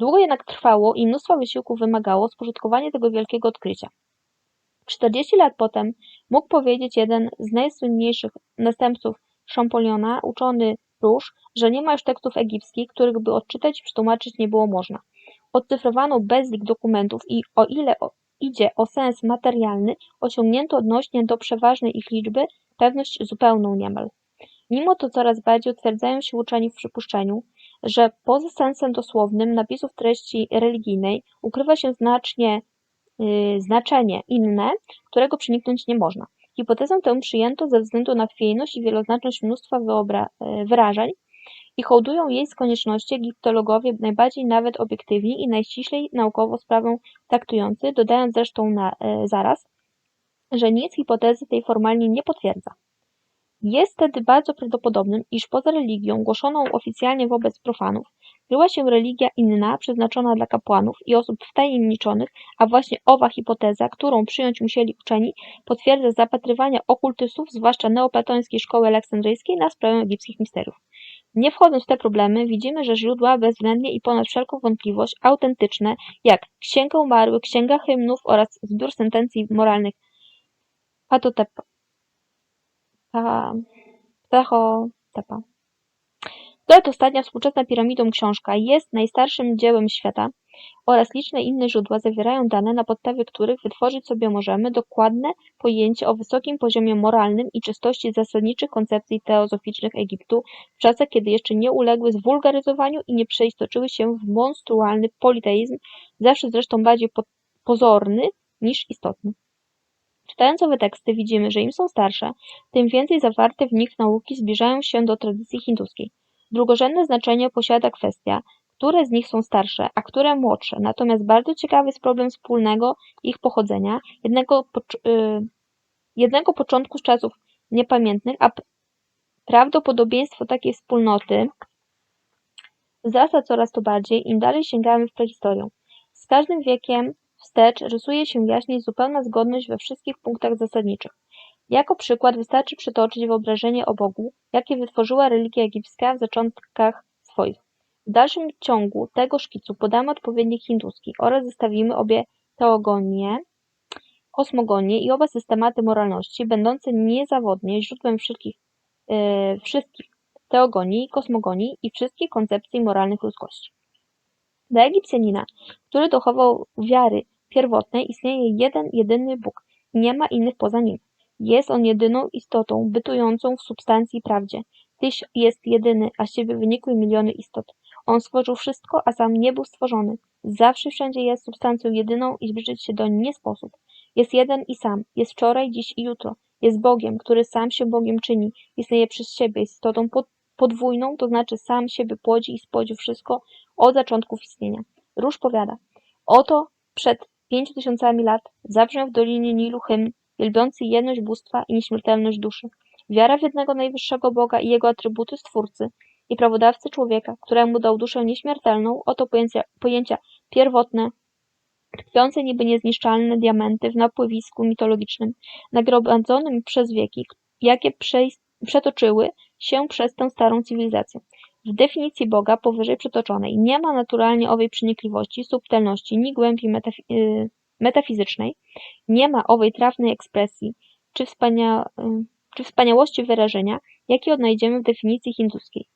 Długo jednak trwało i mnóstwa wysiłków wymagało spożytkowanie tego wielkiego odkrycia. Czterdzieści lat potem mógł powiedzieć jeden z najsłynniejszych następców Champolliona, uczony Róż, że nie ma już tekstów egipskich, których by odczytać i przetłumaczyć nie było można. Odcyfrowano bezlik dokumentów i o ile idzie o sens materialny, osiągnięto odnośnie do przeważnej ich liczby pewność zupełną niemal. Mimo to coraz bardziej utwierdzają się uczeni w przypuszczeniu, że poza sensem dosłownym napisów treści religijnej ukrywa się znacznie yy, znaczenie inne, którego przeniknąć nie można. Hipotezę tę przyjęto ze względu na chwiejność i wieloznaczność mnóstwa yy, wyrażeń i hołdują jej z konieczności egiptologowie najbardziej nawet obiektywni i najściślej naukowo sprawę traktujący, dodając zresztą na yy, zaraz, że nic hipotezy tej formalnie nie potwierdza. Jest tedy bardzo prawdopodobnym, iż poza religią głoszoną oficjalnie wobec profanów kryła się religia inna, przeznaczona dla kapłanów i osób wtajemniczonych, a właśnie owa hipoteza, którą przyjąć musieli uczeni, potwierdza zapatrywania okultystów, zwłaszcza neoplatońskiej szkoły aleksandryjskiej, na sprawę egipskich misteriów. Nie wchodząc w te problemy, widzimy, że źródła bezwzględnie i ponad wszelką wątpliwość autentyczne, jak Księga Umarłych, Księga Hymnów oraz zbiór sentencji moralnych Patotepa, Ptachotepa. Nawet ostatnia współczesna piramidą książka jest najstarszym dziełem świata oraz liczne inne źródła zawierają dane, na podstawie których wytworzyć sobie możemy dokładne pojęcie o wysokim poziomie moralnym i czystości zasadniczych koncepcji teozoficznych Egiptu w czasach, kiedy jeszcze nie uległy zwulgaryzowaniu i nie przeistoczyły się w monstrualny politeizm, zawsze zresztą bardziej pozorny niż istotny. Czytając owe teksty widzimy, że im są starsze, tym więcej zawarte w nich nauki zbliżają się do tradycji hinduskiej. Drugorzędne znaczenie posiada kwestia, które z nich są starsze, a które młodsze, natomiast bardzo ciekawy jest problem wspólnego ich pochodzenia, jednego, yy, jednego początku z czasów niepamiętnych, a prawdopodobieństwo takiej wspólnoty wzrasta coraz to bardziej, im dalej sięgamy w prehistorię. Z każdym wiekiem wstecz rysuje się jaśniej zupełna zgodność we wszystkich punktach zasadniczych. Jako przykład wystarczy przytoczyć wyobrażenie o Bogu, jakie wytworzyła religia egipska w zaczątkach swoich. W dalszym ciągu tego szkicu podamy odpowiednik hinduski oraz zestawimy obie teogonie, kosmogonie i oba systematy moralności, będące niezawodnie źródłem wszystkich, yy, wszystkich teogonii, kosmogonii i wszystkich koncepcji moralnych ludzkości. Dla Egipcjanina, który dochował wiary pierwotnej, istnieje jeden, jedyny Bóg nie ma innych poza nim. Jest on jedyną istotą bytującą w substancji i prawdzie. Tyś jest jedyny, a z siebie wynikły miliony istot. On stworzył wszystko, a sam nie był stworzony. Zawsze wszędzie jest substancją jedyną i zbliżyć się do niej nie sposób. Jest jeden i sam. Jest wczoraj, dziś i jutro. Jest Bogiem, który sam się Bogiem czyni. Istnieje przez siebie. Istotą podwójną, to znaczy sam siebie płodzi i spłodził wszystko od zaczątków istnienia. Róż powiada. Oto przed pięciu tysiącami lat zabrzmiał w Dolinie Nilu hymn wielbiący jedność bóstwa i nieśmiertelność duszy. Wiara w jednego najwyższego Boga i jego atrybuty Stwórcy i prawodawcy człowieka, któremu dał duszę nieśmiertelną, oto pojęcia, pojęcia pierwotne, tkwiące niby niezniszczalne diamenty w napływisku mitologicznym, nagromadzonym przez wieki, jakie przetoczyły się przez tę starą cywilizację. W definicji Boga powyżej przytoczonej nie ma naturalnie owej przenikliwości, subtelności, ni głębi y, metafizycznej, nie ma owej trafnej ekspresji czy, wspania y, czy wspaniałości wyrażenia, jakie odnajdziemy w definicji hinduskiej.